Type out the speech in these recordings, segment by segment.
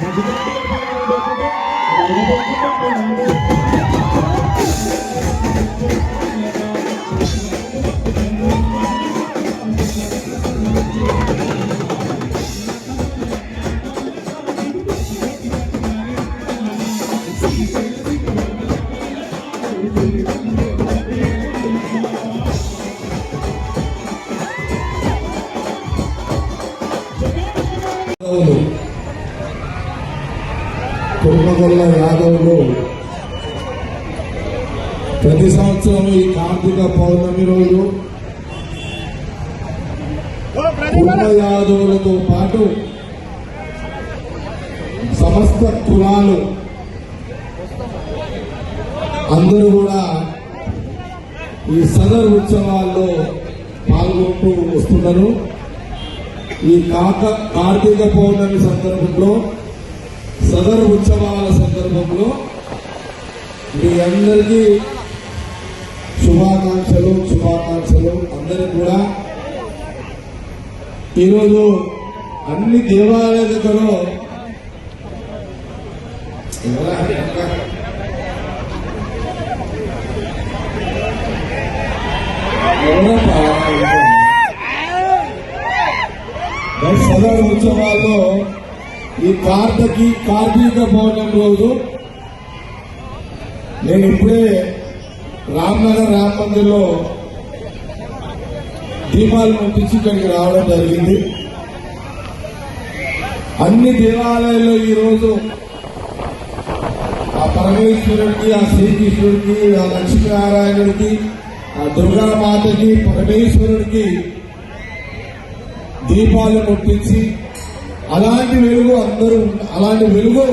యాదవులు ప్రతి సంవత్సరం ఈ కార్తీక పౌర్ణమి రోజు కుటుంబ యాదవులతో పాటు సమస్త కులాలు అందరూ కూడా ఈ సదర్ ఉత్సవాల్లో పాల్గొంటూ వస్తున్నారు. ఈ కాక కార్తీక పౌర్ణమి సందర్భంలో సదర్ ఉత్సవాల సందర్భంలో మీ అందరికీ శుభాకాంక్షలు శుభాకాంక్షలు అందరికి కూడా. ఈరోజు అన్ని దేవాలయ దగ్గర ఉత్సవాల్లో ఈ కార్తకి కార్తీక పౌర్ణమి రోజు. నేను ఇప్పుడే రామ్నగర్ రామ్ మందిర్లో దీపాలు ముట్టించి ఇక్కడికి రావడం జరిగింది. అన్ని దేవాలయాల్లో ఈరోజు ఆ పరమేశ్వరుడికి ఆ శ్రీకృష్ణుడికి ఆ లక్ష్మీనారాయణుడికి ఆ దుర్గామాతకి పరమేశ్వరుడికి దీపాలు ముట్టించి అలాంటి వెలుగు అందరూ అలాంటి వెలుగు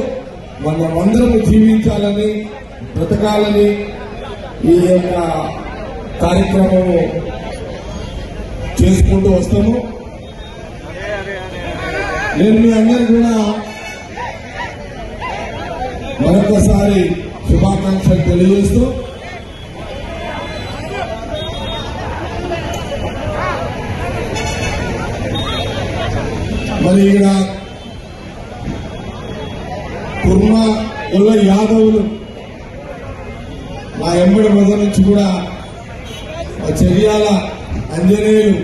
మనం అందరం జీవించాలని బ్రతకాలని ఈ యొక్క కార్యక్రమము చేసుకుంటూ వస్తాము. నేను మీ అందరికి కూడా మరొకసారి శుభాకాంక్షలు తెలియజేస్తూ మరి ఇక్కడ కుర్మ యాదవులు ఎమ్మడి మొదల నుంచి కూడా చర్యాల అంజనేయులు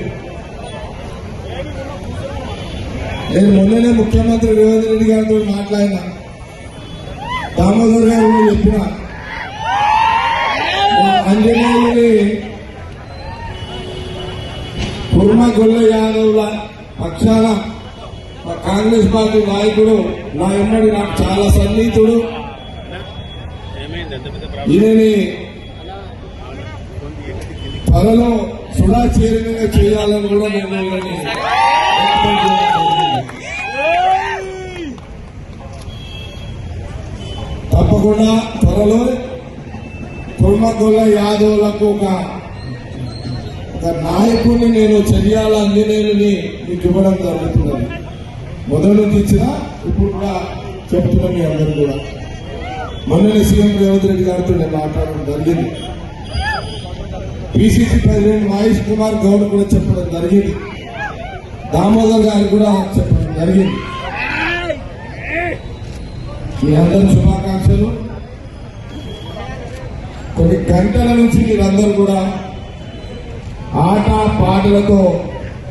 నేను మొన్ననే ముఖ్యమంత్రి రేవంత్ రెడ్డి గారితో మాట్లాడిన. దామోదర్ గారు కూడా చెప్పిన. అంజనేయుని కుర్మ గొల్ల యాదవుల పక్షాన మా కాంగ్రెస్ పార్టీ నాయకుడు నా ఎమ్మడి నాకు చాలా సన్నిహితుడు. ఈయనని త్వరలో సుడా చేయాలని కూడా నేను తప్పకుండా త్వరలో కుర్మగొల్ల యాదవులకు ఒక ఒక నాయకుడిని నేను చర్యాల అంజనేయుని మీకు ఇవ్వడం జరుగుతున్నది మొదలు తీసిన ఇప్పుడు కూడా చెప్తున్నాం మీ అందరూ కూడా. మొన్ననే సీఎం రేవంత్ రెడ్డి గారితో నేను మాట్లాడడం జరిగింది. పిసిసి ప్రెసిడెంట్ మహేష్ కుమార్ గౌడ్ కూడా చెప్పడం జరిగింది. దామోదర్ గారు కూడా చెప్పడం జరిగింది. మీ అందరి శుభాకాంక్షలు. కొన్ని గంటల నుంచి మీరందరూ కూడా ఆట పాటలతో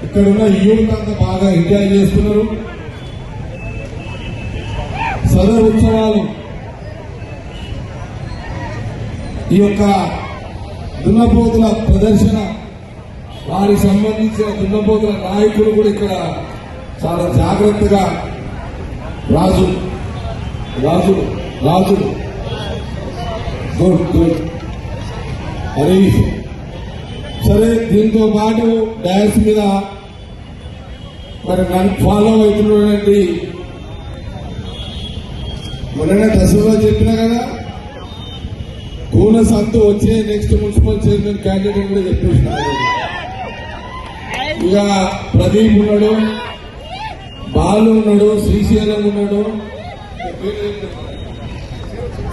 ఇక్కడున్న యూత్ అంతా బాగా ఎంజాయ్ చేస్తున్నారు. సదరు ఉత్సవాలు ఈ యొక్క దున్నపోతుల ప్రదర్శన. వారికి సంబంధించిన దున్నపోతుల నాయకులు కూడా ఇక్కడ చాలా జాగ్రత్తగా రాజు రాజు రాజు. Good good. హరీష్. సరే దీంతో పాటు డాన్స్ మీద మరి నన్ను ఫాలో అవుతున్నటువంటి మొన్న దశలో చెప్పినా కదా పూల సంతు వచ్చే నెక్స్ట్ మున్సిపల్ చైర్మన్ క్యాండిడేట్ కూడా చెప్పేసిన ఇక ప్రదీప్ ఉన్నాడు బాలు ఉన్నాడు శ్రీశైలం ఉన్నాడు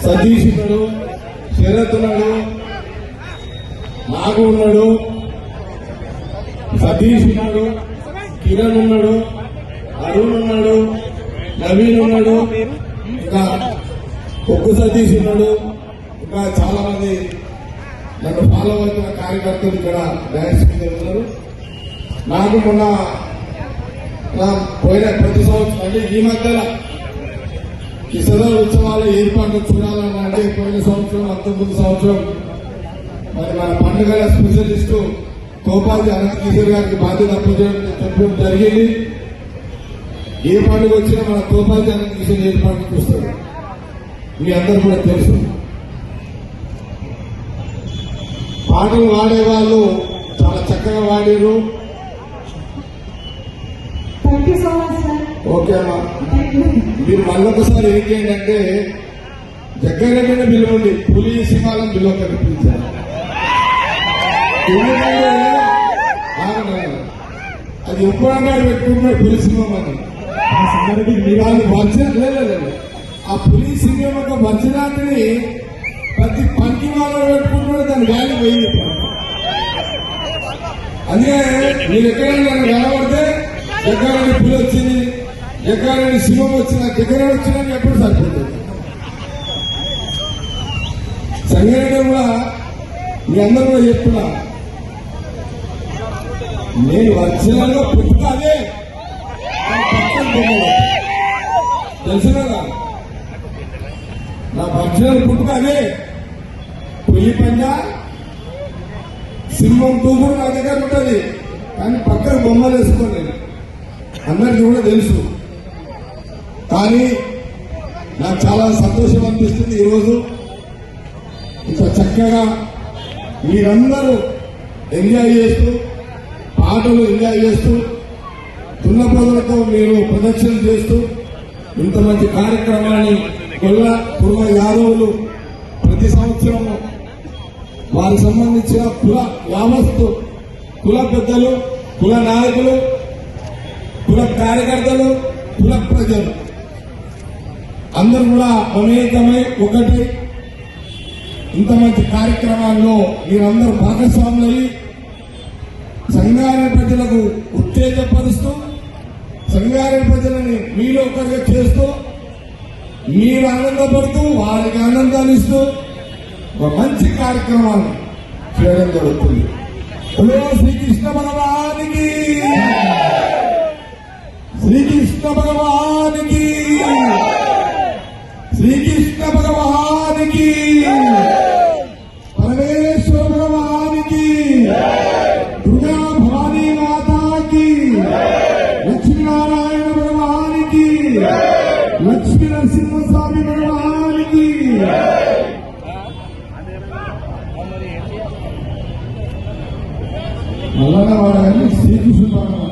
సతీష్ ఉన్నాడు శరత్ ఉన్నాడు నాగు ఉన్నాడు సతీష్ ఉన్నాడు కిరణ్ ఉన్నాడు అరుణ్ ఉన్నాడు నవీన్ ఉన్నాడు ఇంకా కొక్కు సతీష్ ఉన్నాడు. ఇంకా చాలా మంది నన్ను ఫాలో అవుతున్న కార్యకర్తలు ఇక్కడ డ్యాన్స్ ఉన్నారు. నాకు మొన్న నా పోయిన ప్రతి సంవత్సరం అంటే ఈ మధ్యలో ఈ సదర ఏర్పాటు ఏర్పాట్లు చూడాలని అంటే పోయిన సంవత్సరం అంతకుముందు సంవత్సరం మరి మన పండుగల స్పెషలిస్ట్ గోపాల్ అనంత కిషోర్ గారికి బాధ్యత అప్పచెప్పడం చెప్పడం జరిగింది. ఏ పండుగ వచ్చినా మన గోపాల్ అనంత కిషోర్ ఏర్పాటు చూస్తాడు? మీ అందరూ కూడా తెలుసు. పాటలు వాడేవాళ్ళు చాలా చక్కగా వాడారు thank you so much sir okay అమ్మా. మీరు మళ్ళొకసారి ఏం చేయండి అంటే దగ్గరమైన పిలవండి పులి సింహాలను పిలవకండి పిలిచారు. ఎందుకంటే. అది ఎప్పుడన్నా పెట్టుకుంటున్నాడు పులి సింహం అని? వాళ్ళు వచ్చిన లేదు, లేదు, లేదు. ఆ పులి సింహం యొక్క వచ్చినాటిని ప్రతి పంచి వాళ్ళు పెట్టుకుంటున్నాడు దాని వ్యాల్యూ పోయింది అందుకే మీరు ఎక్కడైనా నన్ను కనబడితే ఎక్కడైనా పులి వచ్చింది ఎక్కడైనా సింహం వచ్చింది దగ్గర ఎక్కడ వచ్చిందని ఎప్పుడు సరిపోతుంది సంగారెడ్డి కూడా మీ అందరూ కూడా చెప్తున్నా. నేను వచ్చినాలో పుట్టుకాలే తెలుసు కదా? నా భక్షణాలు పుట్టుకాలే పులి పంజా సింహం తూపుడు నా దగ్గర ఉంటుంది. కానీ పక్కన బొమ్మలు వేసుకోండి. అందరికీ కూడా తెలుసు. కానీ నాకు చాలా సంతోషం అనిపిస్తుంది ఈరోజు. ఇంత చక్కగా మీరందరూ ఎంజాయ్ చేస్తూ పాటలు ఎంజాయ్ చేస్తూ తున్నపదులతో మీరు ప్రదక్షిణ చేస్తూ ఇంత మంచి కార్యక్రమాన్ని కొల్ల కుర్మ యాదవులు ప్రతి సంవత్సరము వారికి సంబంధించిన కుల యావస్తు కుల పెద్దలు కుల నాయకులు కుల కార్యకర్తలు కుల ప్రజలు. అందరూ కూడా మమేకమై ఒకటి. ఇంత మంచి కార్యక్రమాల్లో మీరందరూ భాగస్వాములయ్యి సంఘాల ప్రజలకు ఉత్తేజపరుస్తూ సంఘాల ప్రజలని మీలో ఒకరిగా చేస్తూ మీరు ఆనందపడుతూ వారికి ఆనందాన్నిస్తూ ఒక మంచి కార్యక్రమాలు చేయడం జరుగుతుంది హలో శ్రీకృష్ణ భగవానికి శ్రీకృష్ణ భగవానికి శ్రీకృష్ణ భగవానికి పరమేశ్వర భగవానికి దుర్గా భవానీ మాతాకి లక్ష్మీనారాయణ భగవానికి లక్ష్మీ నరసింహస్వామి భగవానికి మల్లన్న వాడని శ్రీకృష్ణ